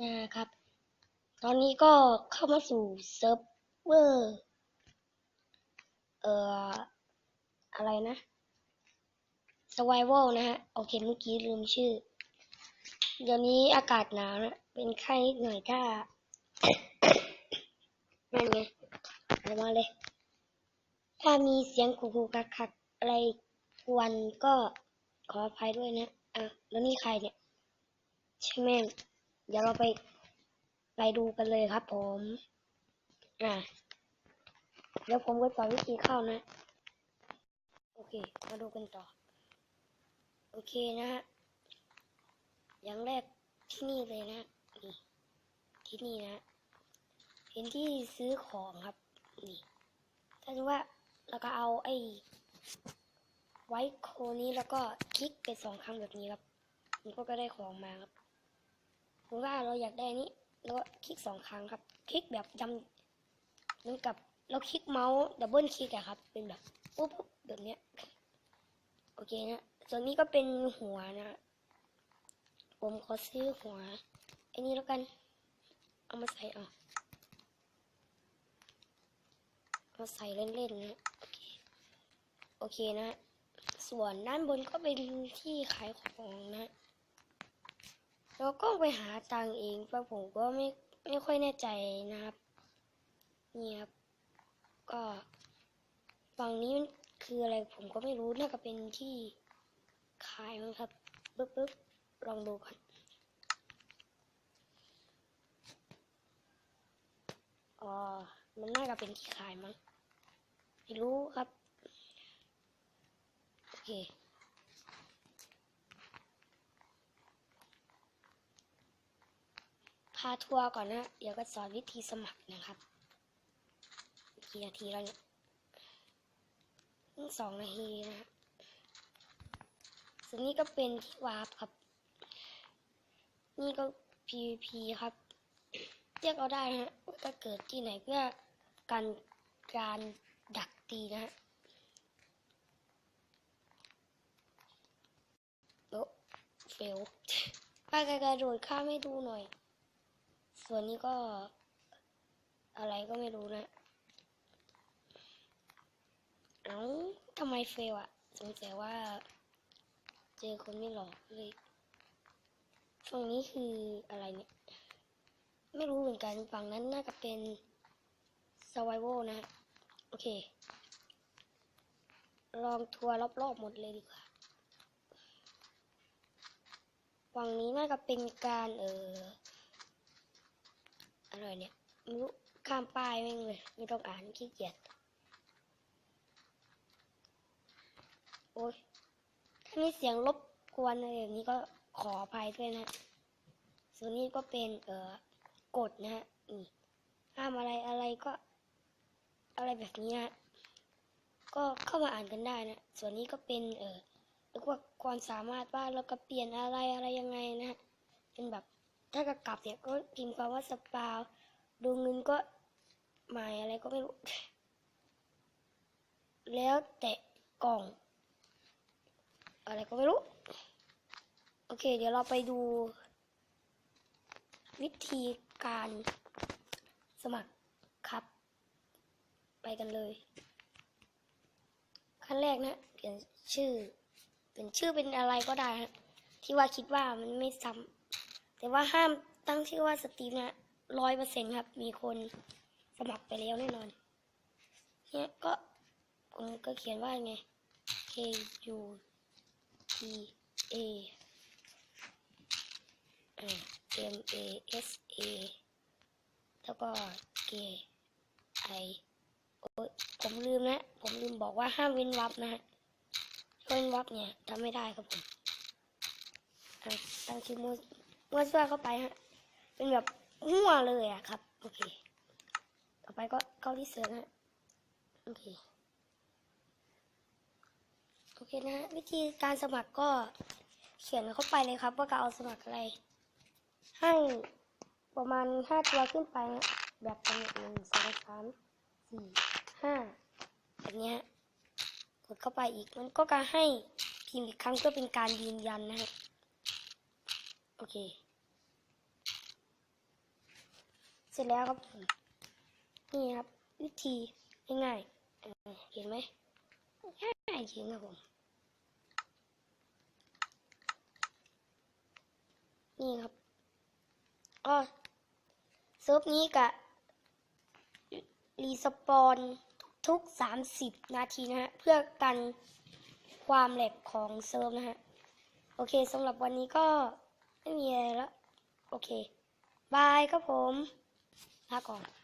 นะครับ ตอนนี้ก็เข้ามาสู่เซิร์ฟเวอร์ เอ่อ อะไรนะ Survival นะฮะ โอเคเมื่อกี้ลืมชื่อ เดี๋ยวนี้อากาศหนาวนะ เป็นไข้หน่อยถ้านั่นไง ออกมาเลย ถ้ามีเสียงคูคูคักคักๆอะไรกวนก็ขออภัยด้วยนะอะแล้วนี่ใครเนี่ยใช่ไหมเดี๋ยวเราไปไปดูกันเลยครับผม อะเดี๋ยวผมก็สอนวิธีเข้านะ โอเค มาดูกันต่อ โอเคนะฮะ อย่างแรกที่นี่เลยนะนี่ที่นี่นะ เห็นที่ซื้อของครับ นี่ถ้าสมมติว่าเราก็เอาไอ้ไว้โคนี้แล้วก็คลิกไปสองครั้งแบบนี้ครับมันก็ได้ของมาครับสมมติว่าเราอยากได้นี้แล้วก็คลิกสองครั้งครับ คลิกแบบจำเหมือนกับเราคลิกเมาส์ดับเบิลคลิกอะครับ เป็นแบบปุ๊บปุ๊บแบบเนี้ยโอเคนะส่วนนี้ก็เป็นหัวนะ ผมขอซื้อหัวไอ้นี่แล้วกัน เอามาใส่เอา เอาใส่เล่นๆนะโอเคโอเคนะ ส่วนด้านบนก็เป็นที่ขายของนะเราก็ไปหาตังเองเพราะผมก็ไม่ไม่ค่อยแน่ใจนะครับนี่ครับก็ฝั่งนี้มันคืออะไรผมก็ไม่รู้น่าจะเป็นที่ขายมั้งครับปึ๊บปึ๊บลองดูก่อนอ๋อ มันน่าจะเป็นที่ขายมั้งไม่รู้ครับ โอเคพาทัวร์ก่อนนะ เดี๋ยวก็สอนวิธีสมัครนะครับกี่นาทีแล้วเนี่ยเพิ่งสองนาทีนะฮะส่วนนี้ก็เป็นที่วาร์ปครับ นี่ก็ PVP ครับ เรียกเอาได้นะฮะถ้าเกิดที่ไหนเพื่อการการดักตีนะฮะโอ้เฟลป้ากระโดดข้ามให้ดูหน่อย ส่วนนี้ก็อะไรก็ไม่รู้นะเอ้าทำไมเฟลอะสงสัยว่า เจอคนไม่หลอกเลยฝั่งนี้คืออะไรเนี่ย ไม่รู้เหมือนกันฝั่งนั้นน่าจะเป็น survival นะโอเค ลองทัวร์รอบๆหมดเลยดีกว่าฝั่งนี้น่าจะเป็นการเอออะไรเนี่ยไม่รู้ข้ามป้ายแม่งเลยไม่ต้องอ่านขี้เกียจโอ้ยถ้ามีเสียงรบกวนอะไรแบบนี้ก็ขออภัยด้วยนะส่วนนี้ก็เป็นเอ่อ กฎนะฮะนี่ห้ามอะไรอะไรก็ อะไรแบบนี้นะก็เข้ามาอ่านกันได้นะ ส่วนนี้ก็เป็นเออเรียกว่าความสามารถว่าเราก็เปลี่ยนอะไรอะไรยังไงนะฮะเป็นแบบถ้ากระกลับเนี่ยก็พิมพ์คำว่าสปาวดูเงินก็หมายอะไรก็ไม่รู้ แล้วแต่กล่อง อะไรก็ไม่รู้ โอเค เดี๋ยวเราไปดูวิธี การสมัครครับ ไปกันเลย ขั้นแรกนะเปลี่ยนชื่อ เป็นชื่อเป็นอะไรก็ได้ฮะที่ว่าคิดว่ามันไม่ซ้ำแต่ว่าห้ามตั้งชื่อว่าสตีฟนะร้อยเปอร์เซ็นครับ มีคนสมัครไปแล้วแน่นอน เนี่ยก็ผมก็เขียนว่าไง K U T A M A S A แล้วก็ K I โอ้ยผมลืมนะ ผมลืมบอกว่าห้ามเว้นวรรคนะฮะถ้าเว้นวรรคเนี่ยทำไม่ได้ครับผมตั้งชื่อมั่วมัวซั่วเข้าไปฮะ เป็นแบบมั่วเลยอะครับ โอเค ต่อไปก็เข้าที่เสิร์ชฮะ โอเค โอเคนะฮะวิธีการสมัครก็เขียนเข้าไปเลยครับ ว่าจะเอาสมัครอะไร ให้ ประมาณห้าตัวขึ้นไป แบบเป็นหนึ่งสองสามสี่ห้าแบบนี้กดเข้าไปอีกมันก็การให้พิมพ์อีกครั้งเพื่อเป็นการยืนยันนะฮะโอเค เสร็จแล้วครับผมนี่ครับ วิธีง่ายๆเออเห็นไหมง่ายจริงครับผมนี่ครับก็ เซิร์ฟนี้กะรีสปอนทุกสามสิบนาทีนะฮะ เพื่อกันความแหลกของเซิร์ฟนะฮะ โอเคสำหรับวันนี้ก็ไม่มีอะไรแล้ว โอเค บายครับผมลาก่อน